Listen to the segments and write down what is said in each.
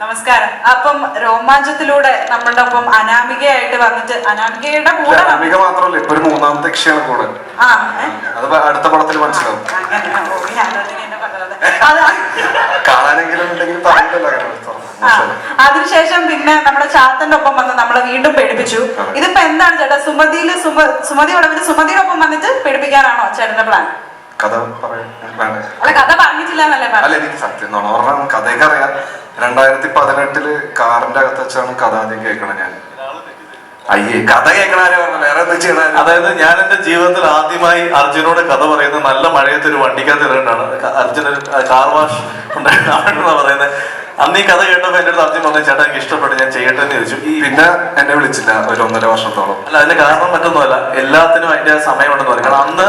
നമസ്കാരം. അപ്പം രോമാഞ്ചത്തിലൂടെ നമ്മളുടെ ഒപ്പം അനാമികയായിട്ട് വന്നിട്ട് അനാമികയുടെ കൂടെ അനാമിക മാത്രമല്ല ഇപ്പൊ ഒരു മൂന്നാമത്തെ കക്ഷിയാണ് കൂടെ? അത് അടുത്ത പടത്തിൽ മനസ്സിലാവും. കാണാനെങ്കിലും ഉണ്ടെങ്കിൽ പറയില്ലല്ലോ അതിനുശേഷം പിന്നെ നമ്മുടെ ചാത്തന്റെ ഒപ്പം വന്ന് നമ്മളെ വീണ്ടും പേടിപ്പിച്ചു. ഇതിപ്പോ എന്താണ് ചേട്ടാ സുമതിയിൽ സുമ സുമതി വളവിൽ സുമതിയുടെ ഒപ്പം വന്നിട്ട് പേടിപ്പിക്കാനാണോ ചേട്ടന്റെ പ്ലാൻ കഥ പറയാൻ കഥ പറഞ്ഞിട്ടില്ല എന്നല്ലേ കഥയൊക്കെ അറിയാം. രണ്ടായിരത്തി പതിനെട്ടിൽ കാറിന്റെ അകത്ത് വെച്ചാണ് കഥ ആദ്യം കേൾക്കണത് ഞാൻ. അയ്യേ കഥ കേൾക്കണ? വേറെ എന്താ ചെയ്യണ അതായത് ഞാൻ എന്റെ ജീവിതത്തിൽ ആദ്യമായി അർജുനോട് കഥ പറയുന്നത് നല്ല മഴയത്ത് ഒരു വണ്ടിക്കകത്ത് ഇറങ്ങാണ് അർജുന കാർ വാഷ് പറയുന്നത് അന്ന് ഈ കഥ കേട്ടപ്പോ എന്റെ അടുത്ത് അർജുൻ പറഞ്ഞു ചേട്ടാ എനിക്ക് ഇഷ്ടപ്പെട്ടു ഞാൻ ചെയ്യട്ടെ എന്ന് ചോദിച്ചു. പിന്നെ എന്നെ വിളിച്ചില്ല ഒരു ഒന്നര വർഷത്തോളം. അല്ല അതിന്റെ കാരണം മറ്റൊന്നുമല്ല. എല്ലാത്തിനും അതിന്റെ സമയമുണ്ടെന്ന് പറയും കാരണം അന്ന്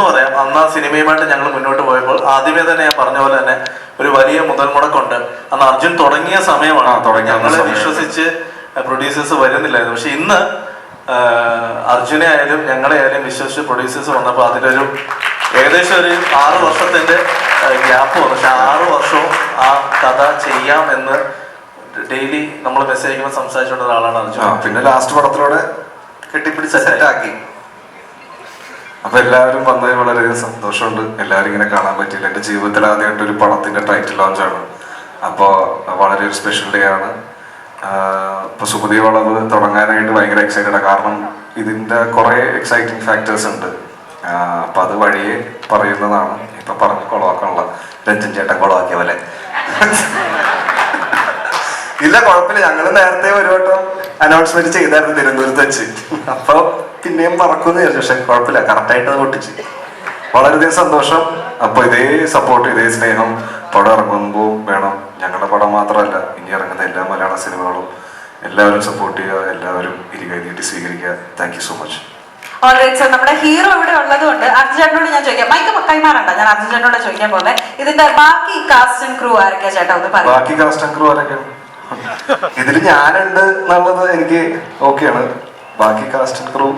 തുറന്നു പറയാം. അന്ന് ആ സിനിമയുമായിട്ട് ഞങ്ങൾ മുന്നോട്ട് പോയപ്പോൾ ആദ്യമേ തന്നെ ഞാൻ പറഞ്ഞ പോലെ തന്നെ ഒരു വലിയ മുതൽ മുടക്കുണ്ട് അന്ന് അർജുൻ തുടങ്ങിയ സമയമാണ്. ഞങ്ങളെ വിശ്വസിച്ച് പ്രൊഡ്യൂസേഴ്സ് വരുന്നില്ലായിരുന്നു. പക്ഷെ ഇന്ന് അർജുനെ ആയാലും ഞങ്ങളെ ആയാലും വിശ്വസിച്ച് പ്രൊഡ്യൂസേഴ്സ് വന്നപ്പോൾ അതിലൊരു ഏകദേശം ഒരു ആറ് വർഷത്തിന്റെ ഗ്യാപ്പ് വന്നു. പക്ഷെ ആറ് വർഷവും ആ കഥ ചെയ്യാം എന്ന് ഡെയിലി നമ്മൾ മെസ്സേജ് അയക്കുമ്പോൾ സംസാരിച്ചുകൊണ്ട ഒരാളാണ് അർജുൻ. പിന്നെ ലാസ്റ്റ് പടത്തിലൂടെ കെട്ടിപ്പിടിച്ച് സെറ്റ് ആക്കി. അപ്പൊ എല്ലാവരും വന്നതിൽ വളരെയധികം സന്തോഷമുണ്ട്. എല്ലാവരും ഇങ്ങനെ കാണാൻ പറ്റിയില്ല. എന്റെ ജീവിതത്തിൽ ആദ്യമായിട്ട് ഒരു പടത്തിന്റെ ടൈറ്റിൽ ലോഞ്ച് ആണ്. അപ്പോ വളരെ ഒരു സ്പെഷ്യൽ ഡേ ആണ്. ഇപ്പൊ സുമതി വളവ് തുടങ്ങാനായിട്ട് ഭയങ്കര എക്സൈറ്റഡ് ആണ്. കാരണം ഇതിന്റെ കുറെ എക്സൈറ്റിംഗ് ഫാക്ടേഴ്സ് ഉണ്ട്. അപ്പൊ അത് വഴിയെ പറയുന്നതാണ്. ഇപ്പൊ പറഞ്ഞ് കൊളവാക്കാനുള്ള രഞ്ജൻ ചേട്ടൻ കൊളവാക്കിയ പോലെ ഇല്ല കുഴപ്പമില്ല. ഞങ്ങൾ നേരത്തെ ഒരു വട്ടം അനൗൺസ്മെന്റ് ചെയ്തായിരുന്നു തിരുവനന്തപുരത്ത് വെച്ച്. അപ്പൊ പിന്നെയും പറക്കുന്ന വിചാരിച്ചു പക്ഷെ കുഴപ്പമില്ല. കറക്റ്റായിട്ട് അത് പൊട്ടിച്ച്. വളരെയധികം സന്തോഷം. അപ്പൊ ഇതേ സപ്പോർട്ട് ഇതേ സ്നേഹം. പടം ഇറങ്ങുമ്പോൾ വേണം. ഞങ്ങളുടെ പടം മാത്രമല്ല ഇനി ഇറങ്ങുന്ന എല്ലാ മലയാള സിനിമകളും എല്ലാവരും സപ്പോർട്ട് ചെയ്യുക എല്ലാവരും ഇരുകൈ നീട്ടി സ്വീകരിക്കുക താങ്ക് യു സോ മച്ച് നമ്മുടെ ഹീറോ ഇവിടെ ഉള്ളതുകൊണ്ട് അർജുനോട് ഞാൻ ചോദിക്കാം. മൈക്ക് കൈമാറണ്ട ഞാൻ അർജുനോട് ചോദിക്കാൻ പോലെ ഇതിന്റെ ബാക്കി കാസ്റ്റ് ആൻഡ് ക്രൂ ആരൊക്കെയാ ചേട്ടാ ഒന്ന് പറയാം. ബാക്കി കാസ്റ്റ് ആൻഡ് ക്രൂ ആരൊക്കെയാണ് ഇതിൽ ഞാനുണ്ട് എന്നുള്ളത് എനിക്ക് ഓക്കെയാണ് ബാക്കി കാസ്റ്റ് ക്രൂ